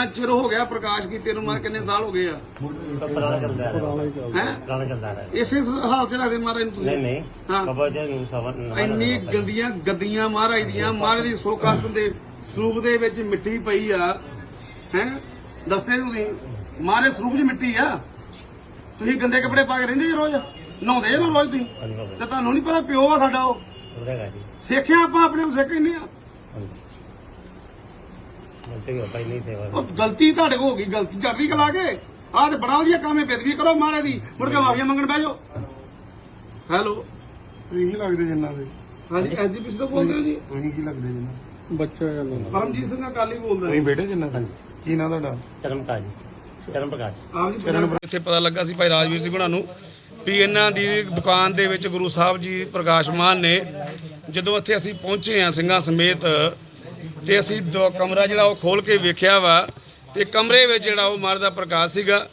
ਕਿੰਨਾ ਚਿਰ ਹੋ ਗਿਆ ਪ੍ਰਕਾਸ਼ ਕੀਤੇ ਨੂੰ? ਮਾਰ ਕਿੰਨੇ ਸਾਲ ਹੋ ਗਏ ਆ? ਪੁਰਾਣਾ ਚੱਲਦਾ ਹੈ। ਹੈ ਪੁਰਾਣਾ ਚੱਲਦਾ ਹੈ। ਇਸੇ ਹਾਲਤ 'ਚ ਰੱਖਦੇ ਮਹਾਰਾਜ ਨੂੰ ਨਹੀਂ ਤੁਸੀਂ? ਨਹੀਂ ਹਾਂ। ਬਾਬਾ ਜੀ ਨੂੰ ਸਵਰ ਇੰਨੀ ਗੰਦੀਆਂ ਗੱਦੀਆਂ ਮਹਾਰਾਜ ਦੀਆਂ ਮਹਾਰਾਜ ਦੀ ਸਰੂਪ ਦੇ ਵਿੱਚ ਮਿੱਟੀ ਪਈ ਆ। ਹੈ? ਦੱਸੇ ਤੁਸੀਂ? ਮਹਾਰਾਜ ਸਰੂਪ 'ਚ ਮਿੱਟੀ ਆ। ਤੁਸੀਂ ਗੰਦੇ ਕੱਪੜੇ ਪਾ ਕੇ ਰਹਿੰਦੇ ਜੀ ਰੋਜ਼? ਨਹਾਉਂਦੇ ਜੇ ਰੋਜ਼ ਤੁਸੀਂ? ਤੇ ਤੁਹਾਨੂੰ ਨਹੀਂ ਪਤਾ ਪਿਓ ਆ ਸਾਡਾ ਉਹ? ਉਹਦਾ ਜੀ। ਸਿੱਖਿਆ ਆਪਾਂ ਆਪਣੇ ਨੂੰ ਸਿੱਖ ਕਹਿੰਦੇ ਆ। ਹਾਂਜੀ। ਨਹੀਂ ਸੇਵਾ ਉਹ ਗਲਤੀ ਤੁਹਾਡੇ ਕੋਲ ਹੋ ਗਈ ਗਲਤੀ ਚੜਦੀ ਕਲਾ ਕੇ। ਆਹ ਤੇ ਬੜਾ ਵਧੀਆ ਕੰਮ ਹੈ ਬੇਦਬੀ ਕਰੋ ਮਹਾਰਾਜ ਦੀ। ਮੁੜ ਕੇ ਮਾਫੀਆ ਮੰਗਣ ਬਹਿ ਜਾਓ। ਹੈਲੋ। ਤੁਸੀਂ ਕੀ ਲੱਗਦੇ ਜਿੰਨਾਂ ਦੇ? ਹਾਂਜੀ ਐਸਜੀਪੀਸੀ ਤੋਂ ਬੋਲਦੇ ਹੋ ਜੀ? ਤੁਸੀਂ ਕੀ ਲੱਗਦੇ ਜਿੰਨਾਂ ਬੱਚਾ ਕਹਿੰਦਾ ਪਰਮਜੀਤ ਸਿੰਘ ਅਕਾਲੀ ਬੋਲਦਾ ਤੁਸੀਂ ਬੇਟੇ ਜਿੰਨਾਂ ਦੇ? ਕੀ ਨਾਂ ਤੁਹਾਡਾ? ਚਰਨ ਪ੍ਰਕਾਸ਼ ਜੀ। ਚਰਨ ਪ੍ਰਕਾਸ਼। ਆਪ ਜੀ ਇੱਥੇ ਪਤਾ ਲੱਗਾ ਸੀ ਭਾਈ ਰਾਜਵੀਰ ਸਿੰਘ ਹੁਣਾਂ ਨੂੰ ਵੀ ਇਹਨਾਂ ਦੀ ਦੁਕਾਨ ਦੇ ਵਿੱਚ ਗੁਰੂ ਸਾਹਿਬ ਜੀ ਪ੍ਰਕਾਸ਼ਮਾਨ ਨੇ ਜਦੋਂ ਇੱਥੇ ਅਸੀਂ ਪਹੁੰਚੇ ਆ ਸਿੰਘਾਂ ਸਮੇਤ ਤੇ ਅਸੀਂ ਦੋ ਕਮਰਾ ਜਿਹੜਾ ਉਹ ਖੋਲ ਕੇ ਵੇਖਿਆ ਵਾ ਤੇ ਕਮਰੇ ਵਿੱਚ ਜਿਹੜਾ ਉਹ ਮਹਾਰਾਜ ਦਾ ਪ੍ਰਕਾਸ਼ ਸੀਗਾ।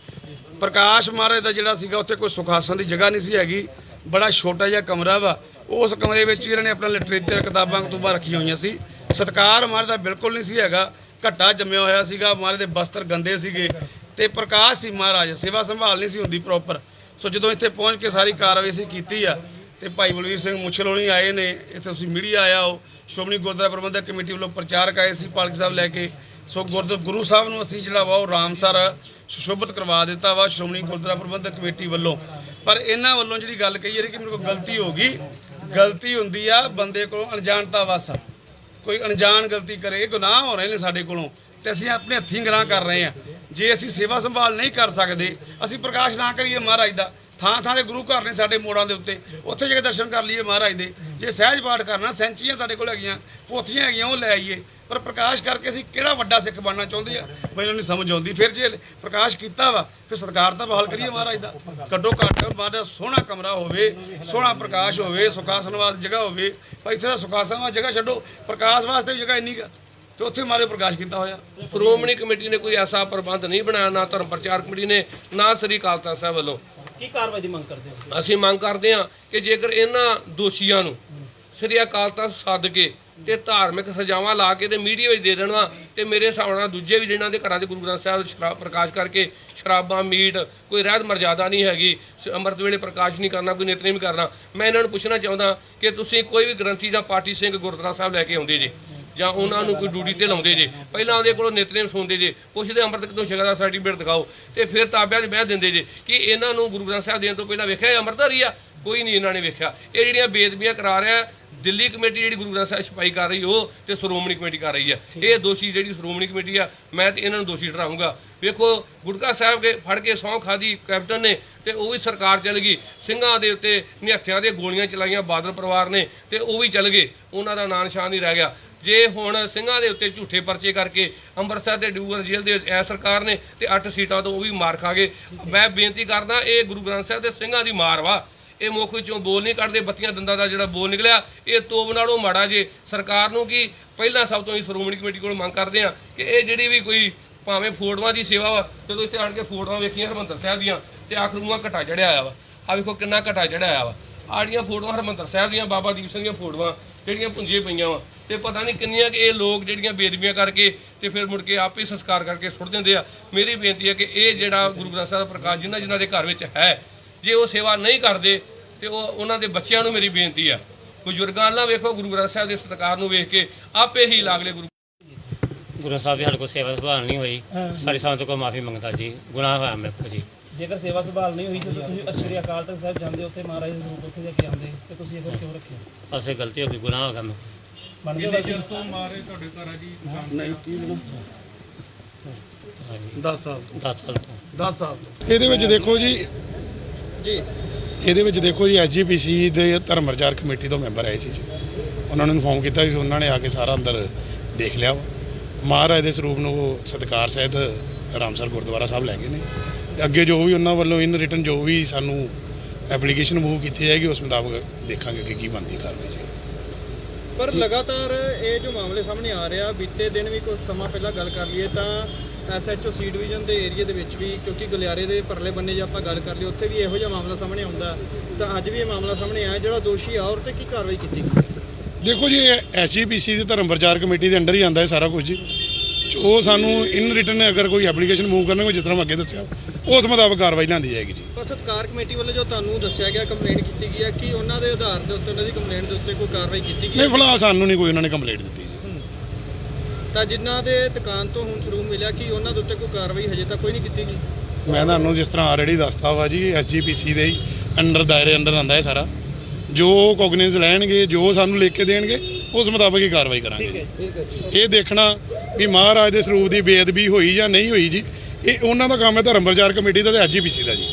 ਪ੍ਰਕਾਸ਼ ਮਹਾਰਾਜ ਦਾ ਜਿਹੜਾ ਸੀਗਾ ਉੱਥੇ ਕੋਈ ਸੁਖਾਸਨ ਦੀ ਜਗ੍ਹਾ ਨਹੀਂ ਸੀ ਹੈਗੀ, ਬੜਾ ਛੋਟਾ ਜਿਹਾ ਕਮਰਾ ਵਾ। ਉਸ ਕਮਰੇ ਵਿੱਚ ਵੀ ਇਹਨਾਂ ਨੇ ਆਪਣਾ ਲਿਟਰੇਚਰ ਕਿਤਾਬਾਂ, ਕਤੂਬਾਂ ਰੱਖੀਆਂ ਹੋਈਆਂ ਸੀ। ਸਤਕਾਰ ਮਹਾਰਾਜ ਦਾ ਬਿਲਕੁਲ ਨਹੀਂ ਸੀ ਹੈਗਾ, ਘੱਟਾ ਜੰਮਿਆ ਹੋਇਆ ਸੀਗਾ, ਮਹਾਰਾਜ ਦੇ ਬਸਤਰ ਗੰਦੇ ਸੀਗੇ ਤੇ ਪ੍ਰਕਾਸ਼ ਸੀ ਮਹਾਰਾਜ, ਸੇਵਾ ਸੰਭਾਲ ਨਹੀਂ ਸੀ ਹੁੰਦੀ ਪ੍ਰੋਪਰ ਸੋ ਜਦੋਂ ਇੱਥੇ ਪਹੁੰਚ ਕੇ ਸਾਰੀ ਕਾਰਵਾਈ ਅਸੀਂ ਕੀਤੀ ਆ ਤੇ ਭਾਈ ਬਲਵੀਰ ਸਿੰਘ ਮੁਛਲ ਹੋਣੀ ਆਏ ਨੇ, ਇੱਥੇ ਤੁਸੀਂ ਮੀਡੀਆ ਆਇਆ ਹੋ। ਸ਼੍ਰੋਮਣੀ ਗੁਰਦੁਆਰਾ ਪ੍ਰਬੰਧਕ ਕਮੇਟੀ ਵੱਲੋਂ ਪ੍ਰਚਾਰਕ ਆਏ ਸੀ, ਪਾਲਕ ਸਾਹਿਬ ਲੈ ਕੇ। ਸੋ ਗੁਰਦ ਗੁਰੂ ਸਾਹਿਬ ਨੂੰ ਅਸੀਂ ਜਿਹੜਾ ਵਾ ਉਹ ਰਾਮਸਰ ਸੁਸ਼ੋਭਿਤ ਕਰਵਾ ਦਿੱਤਾ ਵਾ ਸ਼੍ਰੋਮਣੀ ਗੁਰਦੁਆਰਾ ਪ੍ਰਬੰਧਕ ਕਮੇਟੀ ਵੱਲੋਂ। ਪਰ ਇਹਨਾਂ ਵੱਲੋਂ ਜਿਹੜੀ ਗੱਲ ਕਹੀ ਜਾ ਕਿ ਮੇਰੇ ਕੋਲ ਗਲਤੀ ਹੋ ਗਈ। ਗਲਤੀ ਹੁੰਦੀ ਆ, ਬੰਦੇ ਕੋਲੋਂ ਅਣਜਾਣਤਾ ਵਾਸਾ ਕੋਈ ਅਣਜਾਣ ਗਲਤੀ ਕਰੇ, ਗੁਨਾਹ ਹੋ ਰਹੇ ਨੇ ਸਾਡੇ ਕੋਲੋਂ, ਤੇ ਅਸੀਂ ਆਪਣੇ ਹੱਥੀਂ ਗੁਨਾਹ ਕਰ ਰਹੇ ਹਾਂ ਜੇ ਅਸੀਂ ਸੇਵਾ ਸੰਭਾਲ ਨਹੀਂ ਕਰ ਸਕਦੇ, ਅਸੀਂ ਪ੍ਰਕਾਸ਼ ਨਾ ਕਰੀਏ ਮਹਾਰਾਜ ਦਾ ਥਾਂ ਥਾਂ ਦੇ ਗੁਰੂ ਘਰ ਨੇ ਸਾਡੇ ਮੋੜਾਂ ਦੇ ਉੱਤੇ। ਉੱਥੇ ਜਾ ਕੇ ਦਰਸ਼ਨ ਕਰ ਲਈਏ ਮਹਾਰਾਜ ਦੇ। ਜੇ ਸਹਿਜ ਪਾਠ ਕਰਨਾ, ਸੈਂਚੀਆਂ ਸਾਡੇ ਕੋਲ ਹੈਗੀਆਂ, ਪੋਥੀਆਂ ਹੈਗੀਆਂ, ਉਹ ਲੈ ਆਈਏ। ਪਰ ਪ੍ਰਕਾਸ਼ ਕਰਕੇ ਅਸੀਂ ਕਿਹੜਾ ਵੱਡਾ ਸਿੱਖ ਬਣਨਾ ਚਾਹੁੰਦੇ ਆ? ਮੈਨੂੰ ਨਹੀਂ ਸਮਝ ਆਉਂਦੀ। ਫਿਰ ਜੇ ਪ੍ਰਕਾਸ਼ ਕੀਤਾ ਵਾ, ਫਿਰ ਸਤਕਾਰ ਤਾਂ ਬਹਾਲ ਕਰੀਏ ਮਹਾਰਾਜ ਦਾ। ਕੱਢੋ ਘੱਟ ਮਹਾਰਾਜ ਦਾ ਸੋਹਣਾ ਕਮਰਾ ਹੋਵੇ, ਸੋਹਣਾ ਪ੍ਰਕਾਸ਼ ਹੋਵੇ, ਸੁਖਾਸਨ ਵਾਸਤੇ ਜਗ੍ਹਾ ਹੋਵੇ। ਪਰ ਇੱਥੇ ਤਾਂ ਸੁਖਾਸਨ ਵਾਸਤੇ ਜਗ੍ਹਾ ਛੱਡੋ। ਪ੍ਰਕਾਸ਼ ਵਾਸਤੇ ਵੀ ਜਗ੍ਹਾ ਇੰਨੀ ਕੁ ਤੇ ਉੱਥੇ ਮਾਰੇ ਪ੍ਰਕਾਸ਼ ਕੀਤਾ ਹੋਇਆ। ਸ਼੍ਰੋਮਣੀ ਕਮੇਟੀ ਨੇ ਕੋਈ ਐਸਾ ਪ੍ਰਬੰਧ ਨਹੀਂ ਬਣਾਇਆ, ਨਾ ਧਰਮ ਪ੍ਰਚਾਰ ਕਮੇਟੀ ਨੇ, ਨਾ ਸ੍ਰੀ ਅਕਾਲ ਤਖਤ ਸਾਹਿਬ ਵੱਲੋਂ। ਕੀ ਕਾਰਵਾਈ ਦੀ ਮੰਗ ਕਰਦੇ ਹੋ? ਅਸੀਂ ਮੰਗ ਕਰਦੇ ਹਾਂ ਕਿ ਜੇਕਰ ਇਹਨਾਂ ਦੋਸ਼ੀਆਂ ਨੂੰ ਸ੍ਰੀ ਅਕਾਲ ਤਖਤ ਸੱਦ ਕੇ ਤੇ ਧਾਰਮਿਕ ਸਜ਼ਾਵਾਂ ਲਾ ਕੇ ਤੇ ਮੀਡੀਆ ਵਿੱਚ ਦੇ ਦੇਣਾ ਤੇ ਮੇਰੇ ਹਿਸਾਬ ਨਾਲ ਦੂਜੇ ਵੀ ਜਿਹਨਾਂ ਦੇ ਘਰਾਂ ਦੇ ਗੁਰੂ ਗ੍ਰੰਥ ਸਾਹਿਬ ਸ਼ਰਾਬ ਪ੍ਰਕਾਸ਼ ਕਰਕੇ ਸ਼ਰਾਬਾਂ, ਮੀਟ, ਕੋਈ ਰਹਿਤ ਮਰਜ਼ਾਦਾ ਨਹੀਂ ਹੈਗੀ ਅੰਮ੍ਰਿਤ ਵੇਲੇ ਪ੍ਰਕਾਸ਼ ਨਹੀਂ ਕਰਨਾ, ਕੋਈ ਨਿਤਨੇਮ ਕਰਨਾ। ਮੈਂ ਇਹਨਾਂ ਨੂੰ ਪੁੱਛਣਾ ਚਾਹੁੰਦਾ ਕਿ ਤੁਸੀਂ ਕੋਈ ਵੀ ਗ੍ਰੰਥੀ ਜਾਂ ਪਾਠੀ ਸਿੰਘ ਗੁਰਦੁਆਰਾ ਸਾਹਿਬ ਲੈ ਕੇ ਆਉਂਦੇ ਜੀ। ਜਾਂ ਉਹਨਾਂ ਨੂੰ ਕੋਈ ਡਿਊਟੀ ਤੇ ਲਾਉਂਦੇ ਜੇ। ਪਹਿਲਾਂ ਉਹਦੇ ਕੋਲੋਂ ਨਿਤਨੇਮ ਸੁਣਦੇ ਜੇ। ਪੁੱਛਦੇ ਅੰਮ੍ਰਿਤ ਕਿਤੋਂ ਛਕਾ ਦਾ ਸਰਟੀਫਿਕੇਟ ਦਿਖਾਓ ਤੇ ਫਿਰ ਤਾਬਿਆਂ 'ਚ ਬਹਿ ਦਿੰਦੇ ਜੇ ਕਿ ਇਹਨਾਂ ਨੂੰ ਗੁਰੂ ਗ੍ਰੰਥ ਸਾਹਿਬ ਦੇਣ ਤੋਂ ਪਹਿਲਾਂ ਵੇਖਿਆ ਇਹ ਅੰਮ੍ਰਿਤਧਾਰੀ ਆ? ਕੋਈ ਨਹੀਂ ਇਹਨਾਂ ਨੇ ਵੇਖਿਆ। ਇਹ ਜਿਹੜੀਆਂ ਬੇਦਬੀਆਂ ਕਰਾ ਰਿਹਾ ਦਿੱਲੀ ਕਮੇਟੀ ਜਿਹੜੀ ਗੁਰੂ ਗ੍ਰੰਥ ਸਾਹਿਬ ਛਪਾਈ ਕਰ ਰਹੀ ਉਹ ਤੇ ਸ਼੍ਰੋਮਣੀ ਕਮੇਟੀ ਕਰ ਰਹੀ ਹੈ। ਇਹ ਦੋਸ਼ੀ ਜਿਹੜੀ ਸ਼੍ਰੋਮਣੀ ਕਮੇਟੀ ਆ ਮੈਂ ਤੇ ਇਹਨਾਂ ਨੂੰ ਦੋਸ਼ੀ ਠਹਿਰਾਊਂਗਾ ਵੇਖੋ ਗੁਟਕਾ ਸਾਹਿਬ ਕੇ ਫੜ ਕੇ ਸਹੁੰ ਖਾਦੀ ਕੈਪਟਨ ਨੇ ਤੇ ਉਹ ਵੀ ਸਰਕਾਰ ਚਲ ਗਈ। ਸਿੰਘਾਂ ਦੇ ਉੱਤੇ ਨਿਹੱਥਿਆਂ ਦੇ ਗੋਲੀਆਂ ਚਲਾਈਆਂ ਬਾਦਲ ਪਰਿਵਾਰ ਨੇ ਤੇ ਉਹ ਵੀ ਚਲ ਗਏ। ਉਹਨਾਂ ਦਾ ਨਾਂ ਨਿਸ਼ਾਨ ਨਹੀਂ ਰਹਿ ਗਿਆ। ਜੇ ਹੁਣ ਸਿੰਘਾਂ ਦੇ ਉੱਤੇ ਝੂਠੇ ਪਰਚੇ ਕਰਕੇ ਅੰਮ੍ਰਿਤਸਰ ਤੇ ਡਿਊਗਰ ਜੇਲ੍ਹ ਦੇ ਵਿੱਚ ਐ ਸਰਕਾਰ ਨੇ ਤੇ 8 ਸੀਟਾਂ ਤੋਂ ਉਹ ਵੀ ਮਾਰ ਖਾ ਗਏ। ਮੈਂ ਬੇਨਤੀ ਕਰਦਾ ਇਹ ਗੁਰੂ ਗ੍ਰੰਥ ਸਾਹਿਬ ਦੇ ਸਿੰਘਾਂ ਦੀ ਮਾਰ ਵਾ। ਇਹ ਮੁੱਖ ਵਿੱਚੋਂ ਬੋਲ ਨਹੀਂ ਕੱਢਦੇ, ਬੱਤੀਆਂ ਦੰਦਾਂ ਦਾ ਜਿਹੜਾ ਬੋਲ ਨਿਕਲਿਆ, ਇਹ ਤੋਬ ਨਾਲੋਂ ਮਾੜਾ ਜੇ। ਸਰਕਾਰ ਨੂੰ ਕੀ ਪਹਿਲਾਂ ਸਭ ਤੋਂ ਹੀ ਸ਼੍ਰੋਮਣੀ ਕਮੇਟੀ ਕੋਲ ਮੰਗ ਕਰਦੇ ਆ ਕਿ ਇਹ ਜਿਹੜੀ ਵੀ ਕੋਈ ਭਾਵੇਂ ਫੋਟੋਆਂ ਦੀ ਸੇਵਾ ਵਾ, ਜਦੋਂ ਇੱਥੇ ਆਣ ਕੇ ਫੋਟੋਆਂ ਵੇਖੀਆਂ ਹਰਮੰਦਰ ਸਾਹਿਬ ਦੀਆਂ, ਤੇ ਆਖਰ ਨੂੰ ਘਟਾ ਚੜਿਆ ਆਇਆ ਵਾ। ਆ ਵੇਖੋ ਕਿੰਨਾ ਘਟਾ ਚੜਿਆ ਆਇਆ ਵਾ। ਆੜੀਆਂ ਫੋਟੋਆਂ ਹਰਮੰਦਰ ਸਾਹਿਬ ਦੀਆਂ, ਬਾਬਾ ਦੀਪ ਸਿੰਘ ਦੀਆਂ ਫੋਟੋਆਂ, ਜਿਹੜੀਆਂ ਪੁੰਜੇ ਪਈਆਂ ਵਾ, ਤੇ ਪਤਾ ਨਹੀਂ ਕਿੰਨੀਆਂ ਕਿ ਇਹ ਲੋਕ ਜਿਹੜੀਆਂ ਬੇਦਬੀਆਂ ਕਰਕੇ ਤੇ ਫਿਰ ਮੁੜ ਕੇ ਆਪੇ ਸੰਸਕਾਰ ਕਰਕੇ ਸੁੱਟ ਦਿੰਦੇ ਆ। ਮੇਰੀ ਬੇਨਤੀ ਹੈ ਕਿ ਇਹ ਜਿਹੜਾ ਗੁਰੂ ਗ੍ਰੰਥ ਸਾਹਿਬ ਪ੍ਰਕਾਸ਼ ਜਿਨ੍ਹਾਂ ਜਿਨ੍ਹਾਂ ਦੇ ਘਰ ਵਿੱਚ ਹੈ ਜੇ ਉਹ ਸੇਵਾ ਨਹੀਂ ਕਰਦੇ ਤੇ ਉਹ ਉਹਨਾਂ ਦੇ ਬੱਚਿਆਂ ਨੂੰ ਮੇਰੀ ਬੇਨਤੀ ਆ। ਬਜ਼ੁਰਗਾਂ ਨਾਲ ਵੇਖੋ ਗੁਰੂ ਗ੍ਰੰਥ ਸਾਹਿਬ ਦੇ ਸਤਿਕਾਰ ਨੂੰ ਵੇਖ ਕੇ ਆਪੇ ਹੀ ਲਾਗਲੇ ਗੁਰੂ ਗੁਰੂ ਸਾਹਿਬ ਦੀ ਸਾਡੇ ਕੋਲ ਸੇਵਾ ਸੰਭਾਲ ਨਹੀਂ ਹੋਈ। ਸਾਰੀ ਸੰਗਤ ਕੋਲ ਮਾਫੀ ਮੰਗਦਾ ਜੀ। ਗੁਨਾਹ ਹੋਇਆ ਮੇਰੇ ਕੋਲ ਜੀ। ਜੇਕਰ ਸੇਵਾ ਸੰਭਾਲ ਨਹੀਂ ਹੋਈ ਸੀ ਤਾਂ ਤੁਸੀਂ ਅਸ਼ਰੀ ਅਕਾਲ ਤਖਤ ਸਾਹਿਬ ਜਾਂਦੇ ਉੱਥੇ ਮਹਾਰਾਜ ਦੇ ਸਰੂਪ ਉੱਥੇ ਜਾ ਕੇ ਆਉਂਦੇ ਤੇ ਤੁਸੀਂ ਇਹ ਫਿਰ ਕਿਉਂ ਰੱਖਿਆ? ਅਸੇ ਗਲਤੀ ਹੋ ਗਈ ਗੁਨਾਹ ਹੋ ਗਿਆ ਮੇਰੇ ਮੰਨਦੇ ਹੋ ਬਾਕੀ? ਨਹੀਂ ਕੀ ਬਣਾ ਹਾਂਜੀ। 10 ਸਾਲ 10 ਸਾਲ ਤੋਂ। 10 ਸਾਲ ਇਹਦੇ ਵਿੱਚ ਦੇਖੋ ਜੀ ਜੀ। ਇਹਦੇ ਵਿੱਚ ਦੇਖੋ ਜੀ ਐਸਜੀਪੀਸੀ ਦੇ ਧਰਮ ਪ੍ਰਚਾਰ ਕਮੇਟੀ ਤੋਂ ਮੈਂਬਰ ਆਏ ਸੀ ਜੀ। ਉਹਨਾਂ ਨੂੰ ਇਨਫੋਰਮ ਕੀਤਾ ਸੀ ਉਹਨਾਂ ਨੇ ਆ ਕੇ ਸਾਰਾ ਅੰਦਰ ਦੇਖ ਲਿਆ ਵਾ। ਮਹਾਰਾਜ ਦੇ ਸਰੂਪ ਨੂੰ ਉਹ ਸਤਿਕਾਰ ਸਹਿਤ ਰਾਮਸਰ ਗੁਰਦੁਆਰਾ ਸਾਹਿਬ ਲੈ ਗਏ ਨੇ। ਤੇ ਅੱਗੇ ਜੋ ਵੀ ਉਹਨਾਂ ਵੱਲੋਂ ਇਨ ਰਿਟਨ ਜੋ ਵੀ ਸਾਨੂੰ ਐਪਲੀਕੇਸ਼ਨ ਮੂਵ ਕੀਤੀ ਜਾਏਗੀ, ਉਸ ਮੁਤਾਬਕ ਦੇਖਾਂਗੇ ਕਿ ਕੀ ਬਣਦੀ ਕਾਰਵਾਈ ਜੀ। ਪਰ ਲਗਾਤਾਰ ਇਹ ਜੋ ਮਾਮਲੇ ਸਾਹਮਣੇ ਆ ਰਿਹਾ, ਬੀਤੇ ਦਿਨ ਵੀ ਕੁਝ ਸਮਾਂ ਪਹਿਲਾਂ ਗੱਲ ਕਰ ਲਈਏ ਤਾਂ ਐਸਐਚਓ ਸੀ ਡਿਵੀਜ਼ਨ ਦੇ ਏਰੀਆ ਦੇ ਵਿੱਚ ਵੀ ਕਿਉਂਕਿ ਗਲਿਆਰੇ ਦੇ ਪਰਲੇ ਬੰਨੇ ਜੇ ਆਪਾਂ ਗੱਲ ਕਰ ਲਈ ਉੱਥੇ ਵੀ ਇਹੋ ਜਿਹਾ ਮਾਮਲਾ ਸਾਹਮਣੇ ਆਉਂਦਾ। ਤਾਂ ਅੱਜ ਵੀ ਇਹ ਮਾਮਲਾ ਸਾਹਮਣੇ ਆਇਆ ਜਿਹੜਾ ਦੋਸ਼ੀ ਆ ਔਰ ਤੇ ਕੀ ਕਾਰਵਾਈ ਕੀਤੀ ਗਈ? ਦੇਖੋ ਜੀ ਐਸਜੀਪੀਸੀ ਦੇ ਧਰਮ ਪ੍ਰਚਾਰ ਕਮੇਟੀ ਦੇ ਅੰਡਰ ਹੀ ਆਂਦਾ ਹੈ ਸਾਰਾ ਕੁਝ ਜੀ। ਜੋ ਸਾਨੂੰ ਇਨ ਰਿਟਰਨ ਅਗਰ ਕੋਈ ਐਪਲੀਕੇਸ਼ਨ ਮੂਵ ਕਰਨਗੇ ਜਿਸ ਤਰ੍ਹਾਂ ਅੱਗੇ ਦੱਸਿਆ ਉਸ ਮੁਤਾਬਕ ਕਾਰਵਾਈ ਲਿਆਂਦੀ ਜਾਏਗੀ ਜੀ। ਪਰ ਸਤਕਾਰ ਕਮੇਟੀ ਵੱਲੋਂ ਜੋ ਤੁਹਾਨੂੰ ਦੱਸਿਆ ਗਿਆ ਕੰਪਲੇਂਟ ਕੀਤੀ ਗਈ ਹੈ ਕਿ ਉਹਨਾਂ ਦੇ ਆਧਾਰ ਦੇ ਉੱਤੇ ਉਹਨਾਂ ਦੀ ਕੰਪਲੇਂਟ ਦੇ ਉੱਤੇ ਕੋਈ ਕਾਰਵਾਈ ਕੀਤੀ ਗਈ ਨਹੀਂ ਫਿਲਹਾਲ ਸਾਨੂੰ ਨਹੀਂ ਕੋਈ ਉਹਨਾਂ ਨੇ ਕੰਪਲੇਂਟ ਦਿੱਤੀ। ਤਾਂ ਜਿਨ੍ਹਾਂ ਦੇ ਦੁਕਾਨ ਤੋਂ ਹੁਣ ਸਰੂਪ ਮਿਲਿਆ ਕਿ ਉਹਨਾਂ ਦੇ ਉੱਤੇ ਕੋਈ ਕਾਰਵਾਈ ਹਜੇ ਤੱਕ ਕੋਈ ਨਹੀਂ ਕੀਤੀ ਗਈ। ਮੈਂ ਤੁਹਾਨੂੰ ਜਿਸ ਤਰ੍ਹਾਂ ਆਲਰੇਡੀ ਦੱਸਤਾ ਵਾ ਜੀ ਐਸਜੀਪੀਸੀ ਦੇ ਹੀ ਅੰਡਰ ਦਾਇਰੇ ਅੰਡਰ ਆਂਦਾ ਹੈ ਸਾਰਾ। ਜੋ ਕੋਗਨਿਸ ਲੈਣਗੇ ਜੋ ਸਾਨੂੰ ਲਿਖ ਕੇ ਦੇਣਗੇ ਉਸ ਮੁਤਾਬਕ ਹੀ ਕਾਰਵਾਈ ਕਰਾਂਗੇ ਇਹ ਦੇਖਣਾ ਵੀ ਮਹਾਰਾਜ ਦੇ ਸਰੂਪ ਦੀ ਬੇਅਦਬੀ ਹੋਈ ਜਾਂ ਨਹੀਂ ਹੋਈ ਜੀ ਇਹ ਉਹਨਾਂ ਦਾ ਕੰਮ ਹੈ ਧਰਮ ਪ੍ਰਚਾਰ ਕਮੇਟੀ ਦਾ ਤੇ ਐਸਜੀਪੀਸੀ ਦਾ ਜੀ।